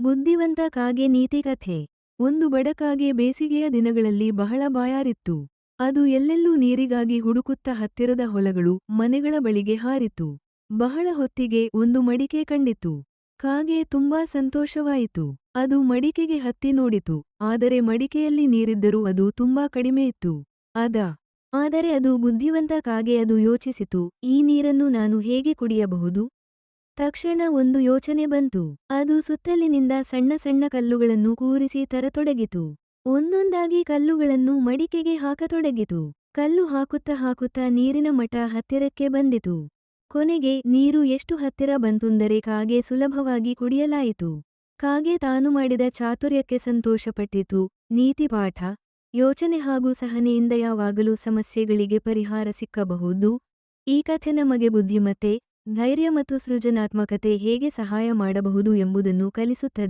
ಬುದ್ಧಿವಂತ ಕಾಗೆ ನೀತಿಕಥೆ ಒಂದು ಬಡಕಾಗೆ ಬೇಸಿಗೆಯ ದಿನಗಳಲ್ಲಿ ಬಹಳ ಬಾಯಾರಿತ್ತು. ಅದು ಎಲ್ಲೆಲ್ಲೂ ನೀರಿಗಾಗಿ ಹುಡುಕುತ್ತಾ ಹತ್ತಿರದ ಹೊಲಗಳು ಮನೆಗಳ ಬಳಿಗೆ ಹಾರಿತು. ಬಹಳ ಹೊತ್ತಿಗೆ ಒಂದು ಮಡಿಕೆ ಕಂಡಿತು. ಕಾಗೆ ತುಂಬಾ ಸಂತೋಷವಾಯಿತು. ಅದು ಮಡಿಕೆಗೆ ಹತ್ತಿ ನೋಡಿತು. ಆದರೆ ಮಡಿಕೆಯಲ್ಲಿ ನೀರಿದ್ದರೂ ಅದು ತುಂಬಾ ಕಡಿಮೆ ಇತ್ತು. ಅದ. ಆದರೆ ಅದು ಬುದ್ಧಿವಂತ ಕಾಗೆ ಅದು ಯೋಚಿಸಿತು. ಈ ನೀರನ್ನು ನಾನು ಹೇಗೆ ಕುಡಿಯಬಹುದು? ತಕ್ಷಣ ಒಂದು ಯೋಚನೆ ಬಂತು. ಅದು ಸುತ್ತಲಿನಿಂದ ಸಣ್ಣ ಸಣ್ಣ ಕಲ್ಲುಗಳನ್ನು ಕೂರಿಸಿ ತರತೊಡಗಿತು. ಒಂದೊಂದಾಗಿ ಕಲ್ಲುಗಳನ್ನು ಮಡಿಕೆಗೆ ಹಾಕತೊಡಗಿತು. ಕಲ್ಲು ಹಾಕುತ್ತಾ ಹಾಕುತ್ತಾ ನೀರಿನ ಮಠ ಹತ್ತಿರಕ್ಕೆ ಬಂದಿತು. ಕೊನೆಗೆ ನೀರು ಎಷ್ಟು ಹತ್ತಿರ ಬಂತುಂದರೆ ಕಾಗೆ ಸುಲಭವಾಗಿ ಕುಡಿಯಲಾಯಿತು. ಕಾಗೆ ತಾನು ಮಾಡಿದ ಚಾತುರ್ಯಕ್ಕೆ ಸಂತೋಷಪಟ್ಟಿತು. ನೀತಿಪಾಠ ಯೋಚನೆ ಹಾಗೂ ಸಹನೆಯಿಂದ ಯಾವಾಗಲೂ ಸಮಸ್ಯೆಗಳಿಗೆ ಪರಿಹಾರ ಸಿಕ್ಕಬಹುದು. ಈ ಕಥೆ ನಮಗೆ ಬುದ್ಧಿಮತ್ತೆ. ಧೈರ್ಯ ಮತ್ತು ಸೃಜನಾತ್ಮಕತೆ ಹೇಗೆ ಸಹಾಯ ಮಾಡಬಹುದು ಎಂಬುದನ್ನು ಕಲಿಸುತ್ತದೆ.